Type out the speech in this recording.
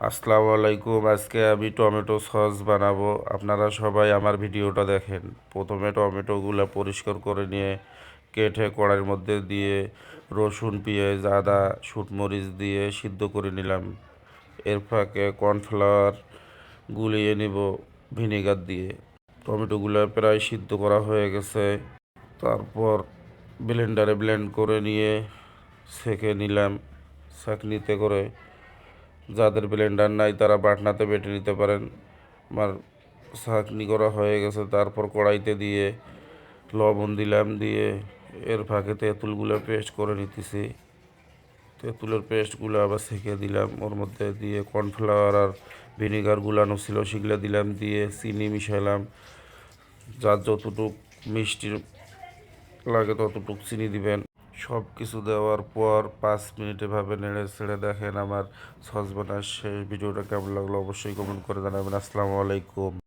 আসসালামু আলাইকুম। আজকে আমি টমেটো সস বানাবো। আপনারা সবাই আমার ভিডিওটা দেখেন। প্রথমে টমেটোগুলো পরিষ্কার করে নিয়ে কেটে কড়াইয়ের মধ্যে দিয়ে রসুন, পেঁয়াজ, আদা শুটমরিচ দিয়ে সিদ্ধ করে নিলাম। এর ফাঁকে কর্নফ্লাওয়ার গুলিয়ে নিব ভিনেগার দিয়ে। টমেটোগুলো প্রায় সিদ্ধ করা হয়ে গেছে। তারপর ব্লেন্ডারে ব্লেন্ড করে নিয়ে সেঁকে নিলাম। ছাঁকনিতে করে যাদের ব্লেন্ডার নাই, তারা বাটনাতে বেটে নিতে পারেন। আমার ছাঁকনি করা হয়ে গেছে, তারপর কড়াইতে দিয়ে লবণ দিলাম, দিয়ে এর ফাঁকে তেঁতুলগুলো পেস্ট করে নিতেছি। তেঁতুলের পেস্টগুলো আবার সেঁকে দিলাম, ওর মধ্যে দিয়ে কর্নফ্লাওয়ার আর ভিনেগার গুলানো ছিল, সেগুলো দিলাম, দিয়ে চিনি মিশালাম। যার যতটুক মিষ্টি লাগে ততটুক চিনি দিবেন। সব কিছু দেওয়ার পর পাঁচ মিনিট এভাবে নেড়ে ছেড়ে দেখেন আমার সস বানার শেষ ভিডিওটা কেমন লাগল অবশ্যই কমেন্ট করে জানাবেন। আসসালামু আলাইকুম।